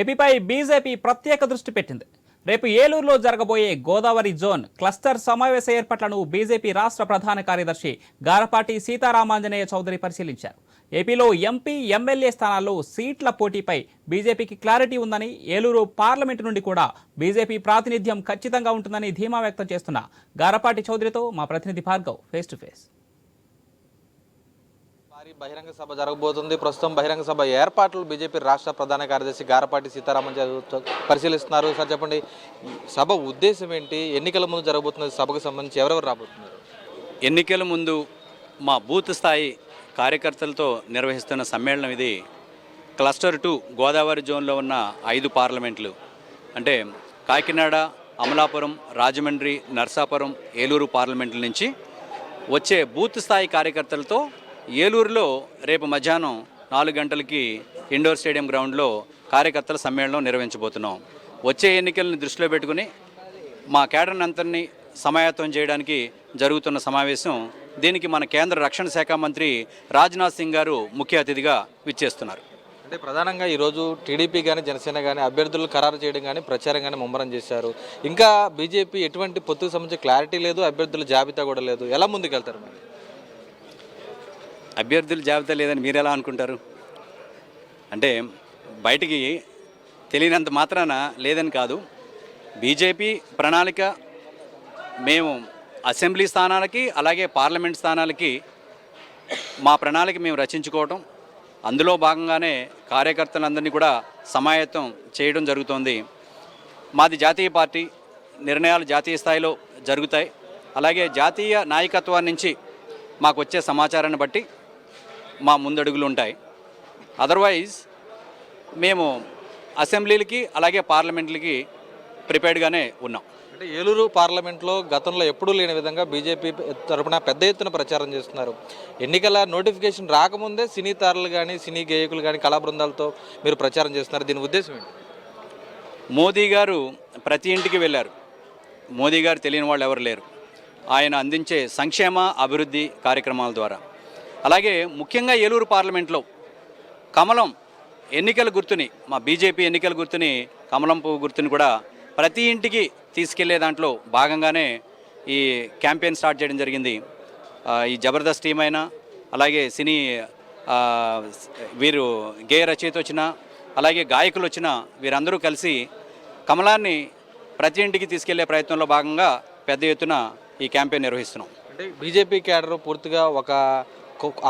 ఏపీపై BJP ప్రత్యేక దృష్టి పెట్టింది. రేపు ఏలూరులో జరగబోయే గోదావరి జోన్ క్లస్టర్ సమావేశ ఏర్పాట్లను బీజేపీ రాష్ట్ర ప్రధాన కార్యదర్శి గారపాటి సీతారామాంజనేయ చౌదరి పరిశీలించారు. ఏపీలో ఎంపీ ఎమ్మెల్యే స్థానాల్లో సీట్ల పోటీపై బీజేపీకి క్లారిటీ ఉందని ఏలూరు పార్లమెంటు నుండి కూడా బీజేపీ ప్రాతినిధ్యం ఖచ్చితంగా ఉంటుందని ధీమా వ్యక్తం చేస్తున్న గారపాటి చౌదరితో మా ప్రతినిధి భార్గవ్ ఫేస్ టు ఫేస్. భారీ బహిరంగ సభ జరగబోతుంది. ప్రస్తుతం బహిరంగ సభ ఏర్పాట్లు బీజేపీ రాష్ట్ర ప్రధాన కార్యదర్శి గారపాటి సీతారామన్ పరిశీలిస్తున్నారు. సార్ చెప్పండి. సభ ఉద్దేశం ఏంటి? ఎన్నికల ముందు జరగబోతున్న సభకు సంబంధించి ఎవరెవరు రాబోతున్నారు? ఎన్నికల ముందు మా బూత్ స్థాయి కార్యకర్తలతో నిర్వహిస్తున్న సమ్మేళనం ఇది. క్లస్టర్ టూ గోదావరి జోన్లో ఉన్న ఐదు పార్లమెంట్లు. అంటే కాకినాడ అమలాపురం రాజమండ్రి నర్సాపురం ఏలూరు పార్లమెంట్ల నుంచి వచ్చే బూత్ స్థాయి కార్యకర్తలతో ఏలూరులో రేపు మధ్యాహ్నం నాలుగు గంటలకి ఇండోర్ స్టేడియం గ్రౌండ్లో కార్యకర్తల సమ్మేళనం నిర్వహించబోతున్నాం. వచ్చే ఎన్నికలను దృష్టిలో పెట్టుకుని మా కేడర్ని అంతరిని సమాయత్తం చేయడానికి జరుగుతున్న సమావేశం దీనికి మన కేంద్ర రక్షణ శాఖ మంత్రి రాజ్నాథ్ సింగ్ గారు ముఖ్య అతిథిగా విచ్చేస్తున్నారు. అంటే ప్రధానంగా ఈరోజు టీడీపీ కానీ జనసేన కానీ అభ్యర్థులు ఖరారు చేయడం కానీ ప్రచారం కానీ ముమ్మరం చేశారు. ఇంకా బీజేపీ ఎటువంటి పొత్తుకు సంబంధించి క్లారిటీ లేదు అభ్యర్థుల జాబితా కూడా లేదు. ఎలా ముందుకెళ్తారు అభ్యర్థుల జాబితా లేదని మీరు ఎలా అనుకుంటారు? అంటే బయటికి తెలియనంత మాత్రాన లేదని కాదు. బీజేపీ ప్రణాళిక మేము అసెంబ్లీ స్థానాలకి అలాగే పార్లమెంట్ స్థానాలకి మా ప్రణాళిక మేము రచించుకోవటం. అందులో భాగంగానే కార్యకర్తలందరినీ కూడా సమాయత్తం చేయడం జరుగుతోంది. మాది జాతీయ పార్టీ నిర్ణయాలు జాతీయ స్థాయిలో జరుగుతాయి. అలాగే జాతీయ నాయకత్వాన్ని నుంచి మాకు వచ్చే సమాచారాన్ని బట్టి మా ముందడుగులు ఉంటాయి. అదర్వైజ్ మేము అసెంబ్లీలకి అలాగే పార్లమెంట్లకి ప్రిపేర్డ్గానే ఉన్నాం. అంటే ఏలూరు పార్లమెంట్లో గతంలో ఎప్పుడూ లేని విధంగా బీజేపీ తరపున పెద్ద ఎత్తున ప్రచారం చేస్తున్నారు. ఎన్నికల నోటిఫికేషన్ రాకముందే సినీ తారలు కానీ సినీ గేయకులు కానీ కళా బృందాలతో మీరు ప్రచారం చేస్తున్నారు. దీని ఉద్దేశం ఏంటి? మోదీ గారు ప్రతి ఇంటికి వెళ్ళారు. మోదీ గారు తెలియని వాళ్ళు ఎవరు లేరు. ఆయన అందించే సంక్షేమ అభివృద్ధి కార్యక్రమాల ద్వారా. అలాగే ముఖ్యంగా ఏలూరు పార్లమెంట్లో కమలం ఎన్నికల గుర్తుని మా బీజేపీ ఎన్నికల గుర్తుని కమలం పువ్వు గుర్తుని కూడా ప్రతి ఇంటికి తీసుకెళ్ళే దాంట్లో భాగంగానే ఈ క్యాంపెయిన్ స్టార్ట్ చేయడం జరిగింది. ఈ జబర్దస్త్ టీం అయినా అలాగే సినీ వీరు గేయ రచయిత వచ్చిన అలాగే గాయకులు వచ్చిన వీరందరూ కలిసి కమలాన్ని ప్రతి ఇంటికి తీసుకెళ్ళే ప్రయత్నంలో భాగంగా పెద్ద ఎత్తున ఈ క్యాంపెయిన్ నిర్వహిస్తున్నాం. అంటే బీజేపీ క్యాడర్ పూర్తిగా ఒక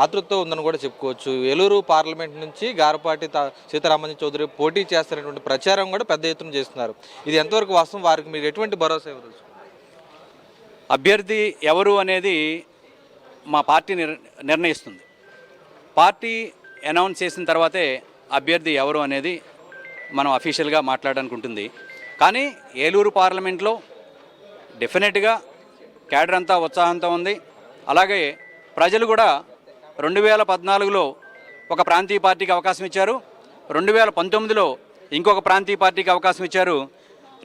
ఆతృతతో ఉందని కూడా చెప్పుకోవచ్చు. ఏలూరు పార్లమెంట్ నుంచి గారపాటి సీతారామన్ చౌదరి పోటీ చేస్తున్నటువంటి ప్రచారం కూడా పెద్ద ఎత్తున చేస్తున్నారు. ఇది ఎంతవరకు వాస్తవం? వారికి మీరు ఎటువంటి భరోసా ఇవ్వదు అభ్యర్థి ఎవరు అనేది మా పార్టీ నిర్ నిర్ణయిస్తుంది. పార్టీ అనౌన్స్ చేసిన తర్వాతే అభ్యర్థి ఎవరు అనేది మనం అఫీషియల్గా మాట్లాడడానికి ఉంటుంది. కానీ ఏలూరు పార్లమెంట్లో డెఫినెట్గా క్యాడర్ అంతా ఉత్సాహంతో ఉంది. అలాగే ప్రజలు కూడా రెండు వేల పద్నాలుగులో ఒక ప్రాంతీయ పార్టీకి అవకాశం ఇచ్చారు. రెండు వేల పంతొమ్మిదిలో ఇంకొక ప్రాంతీయ పార్టీకి అవకాశం ఇచ్చారు.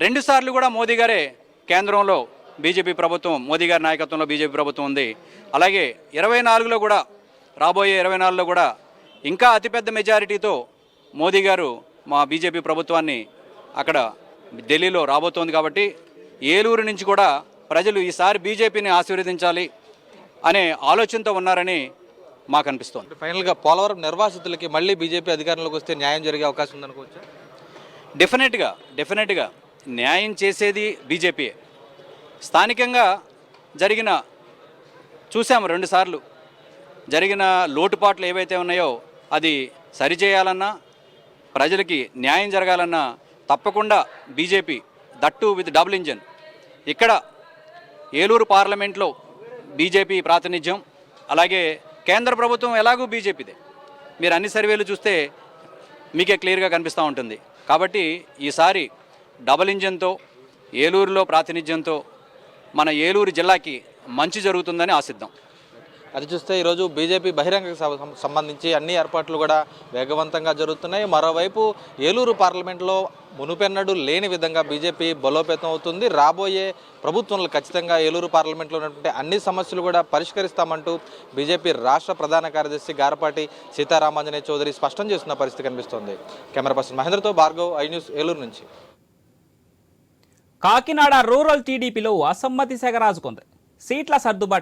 రెండుసార్లు కూడా మోదీ గారే కేంద్రంలో బీజేపీ ప్రభుత్వం మోదీ గారి నాయకత్వంలో బీజేపీ ప్రభుత్వం ఉంది. అలాగే ఇరవై నాలుగులో కూడా రాబోయే ఇరవై నాలుగులో కూడా ఇంకా అతిపెద్ద మెజారిటీతో మోదీ గారు మా బీజేపీ ప్రభుత్వాన్ని అక్కడ ఢిల్లీలో రాబోతోంది కాబట్టి ఏలూరు నుంచి కూడా ప్రజలు ఈసారి బీజేపీని ఆశీర్వదించాలి అనే ఆలోచనతో ఉన్నారని మాకు అనిపిస్తోంది ఫైనల్గా పోలవరం నిర్వాసితులకి మళ్ళీ బీజేపీ అధికారంలోకి వస్తే న్యాయం జరిగే అవకాశం ఉందనుకోవచ్చు? డెఫినెట్గా డెఫినెట్గా న్యాయం చేసేది బీజేపీ. స్థానికంగా జరిగిన చూసాము రెండుసార్లు జరిగిన లోటుపాట్లు ఏవైతే ఉన్నాయో అది సరిచేయాలన్నా ప్రజలకి న్యాయం జరగాలన్నా తప్పకుండా BJP that with double engine. ఇక్కడ ఏలూరు పార్లమెంట్లో బీజేపీ ప్రాతినిధ్యం అలాగే కేంద్ర ప్రభుత్వం ఎలాగూ బీజేపీదే. మీరు అన్ని సర్వేలు చూస్తే మీకే క్లియర్గా కనిపిస్తూ ఉంటుంది. కాబట్టి ఈసారి డబల్ ఇంజన్తో ఏలూరులో ప్రాతినిధ్యంతో మన ఏలూరు జిల్లాకి మంచి జరుగుతుందని ఆశిద్దాం. అది చూస్తే ఈరోజు బీజేపీ బహిరంగ సభ సంబంధించి అన్ని ఏర్పాట్లు కూడా వేగవంతంగా జరుగుతున్నాయి. మరోవైపు ఏలూరు పార్లమెంట్లో మునుపెన్నడు లేని విధంగా బీజేపీ బలోపేతం అవుతుంది. రాబోయే ప్రభుత్వంలో ఖచ్చితంగా ఏలూరు పార్లమెంట్లో ఉన్నటువంటి అన్ని సమస్యలు కూడా పరిష్కరిస్తామంటూ బీజేపీ రాష్ట్ర ప్రధాన కార్యదర్శి గారపాటి సీతారామాంజనే చౌదరి స్పష్టం చేస్తున్న పరిస్థితి కనిపిస్తోంది. కెమెరా పర్సన్ మహేంద్రతో భార్గవ్ ఐ న్యూస్ ఏలూరు నుంచి. కాకినాడ రూరల్ టీడీపీలో అసమ్మతి సెగరాజుకుంది. సీట్ల సర్దుబాటు